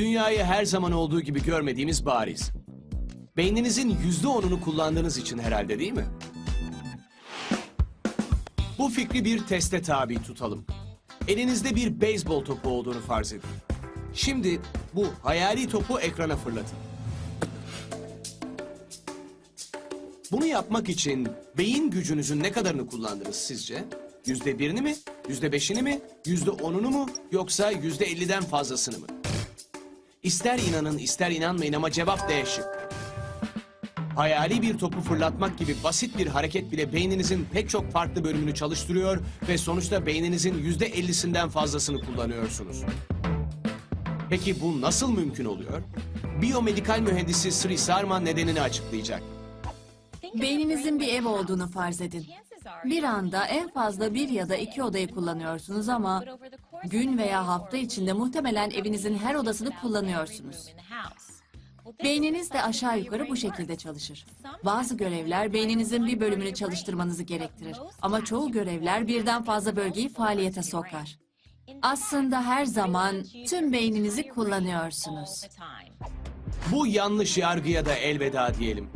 Dünyayı her zaman olduğu gibi görmediğimiz bariz. Beyninizin yüzde onunu kullandığınız için herhalde değil mi? Bu fikri bir teste tabi tutalım. Elinizde bir beyzbol topu olduğunu farz edin. Şimdi bu hayali topu ekrana fırlatın. Bunu yapmak için beyin gücünüzün ne kadarını kullandınız sizce? Yüzde birini mi? Yüzde beşini mi? Yüzde onunu mu? Yoksa yüzde elliden fazlasını mı? İster inanın ister inanmayın ama cevap D şıkkı. Hayali bir topu fırlatmak gibi basit bir hareket bile beyninizin pek çok farklı bölümünü çalıştırıyor ve sonuçta beyninizin yüzde ellisinden fazlasını kullanıyorsunuz. Peki bu nasıl mümkün oluyor? Biyomedikal mühendisi Sri Sarman nedenini açıklayacak. Beyninizin bir ev olduğunu farz edin. Bir anda en fazla bir ya da iki odayı kullanıyorsunuz ama gün veya hafta içinde muhtemelen evinizin her odasını kullanıyorsunuz. Beyniniz de aşağı yukarı bu şekilde çalışır. Bazı görevler beyninizin bir bölümünü çalıştırmanızı gerektirir. Ama çoğu görevler birden fazla bölgeyi faaliyete sokar. Aslında her zaman tüm beyninizi kullanıyorsunuz. Bu yanlış yargıya da elveda diyelim.